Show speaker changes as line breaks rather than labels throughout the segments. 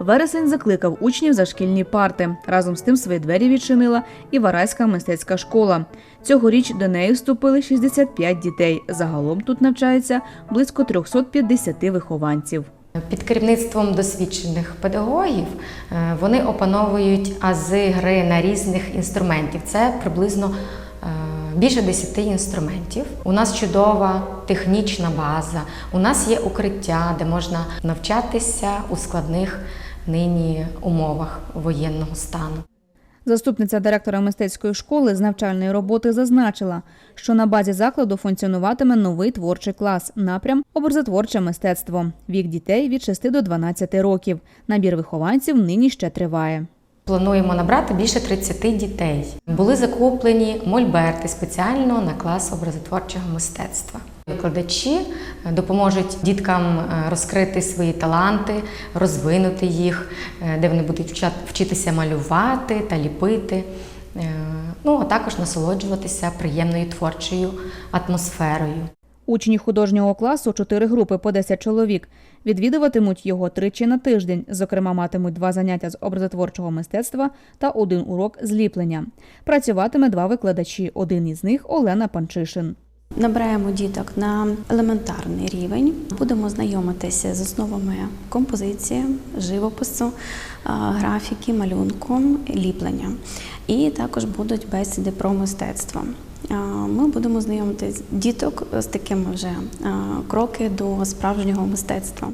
Вересень закликав учнів за шкільні парти. Разом з тим свої двері відчинила і Вараська мистецька школа. Цьогоріч до неї вступили 65 дітей. Загалом тут навчається близько 350 вихованців.
Під керівництвом досвідчених педагогів е, вони опановують ази гри на різних інструментів. Це приблизно е, більше 10 інструментів. У нас чудова технічна база, у нас є укриття, де можна навчатися у складних нині умовах воєнного стану.
Заступниця директора мистецької школи з навчальної роботи зазначила, що на базі закладу функціонуватиме новий творчий клас, напрям образотворче мистецтво. Вік дітей від 6 до 12 років. Набір вихованців нині ще триває.
Плануємо набрати більше 30 дітей. Були закуплені мольберти спеціально на клас образотворчого мистецтва. Викладачі е, допоможуть діткам е, розкрити свої таланти, розвинути їх, е, де вони будуть вчитися малювати та ліпити. Ну, а також насолоджуватися приємною творчою атмосферою.
Учні художнього класу, чотири групи по 10 чоловік, відвідуватимуть його тричі на тиждень. Зокрема, матимуть два заняття з образотворчого мистецтва та один урок зліплення. Працюватиме два викладачі. Один із них Олена Панчишин.
Набираємо діток на елементарний рівень. Будемо знайомитися з основами композиції, живопису, графіки, малюнку, ліплення. І також будуть бесіди про мистецтво. Ми будемо знайомити діток з такими вже кроки до справжнього мистецтва.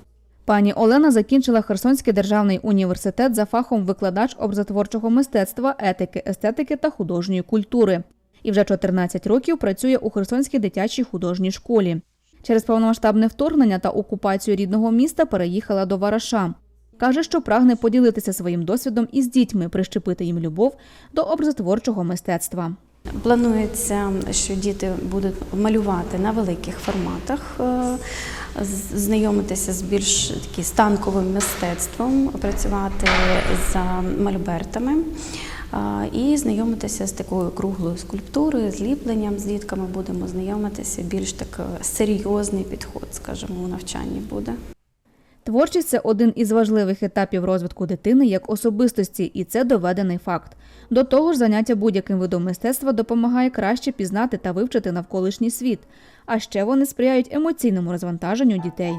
Пані Олена закінчила Херсонський державний університет за фахом викладач образотворчого мистецтва, етики, естетики та художньої культури. І вже 14 років працює у Херсонській дитячій художній школі. Через повномасштабне вторгнення та окупацію рідного міста переїхала до Вараша. Каже, що прагне поділитися своїм досвідом із дітьми, прищепити їм любов до образотворчого мистецтва.
Планується, що діти будуть малювати на великих форматах, е, знайомитися з більш такі станковим мистецтвом, працювати за мольбертами і знайомитися з такою круглою скульптурою, з ліпленням з дітками будемо знайомитися. Більш так е, серйозний підход, скажімо, у навчанні буде.
Творчість це один із важливих етапів розвитку дитини як особистості, і це доведений факт. До того ж, заняття будь-яким видом мистецтва допомагає краще пізнати та вивчити навколишній світ. А ще вони сприяють емоційному розвантаженню дітей.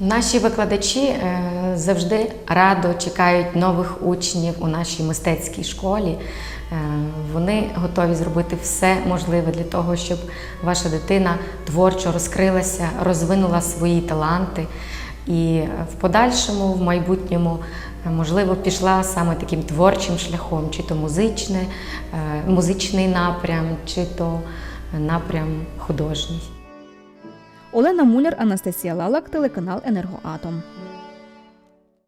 Наші викладачі е, завжди радо чекають нових учнів у нашій мистецькій школі. Е, Вони готові зробити все можливе для того, щоб ваша дитина творчо розкрилася, розвинула свої таланти і в подальшому, в майбутньому, е, можливо, пішла саме таким творчим шляхом, чи то музичне, е, музичний напрям, чи то напрям художній.
Олена Муляр, Анастасія Лалак, телеканал Енергоатом.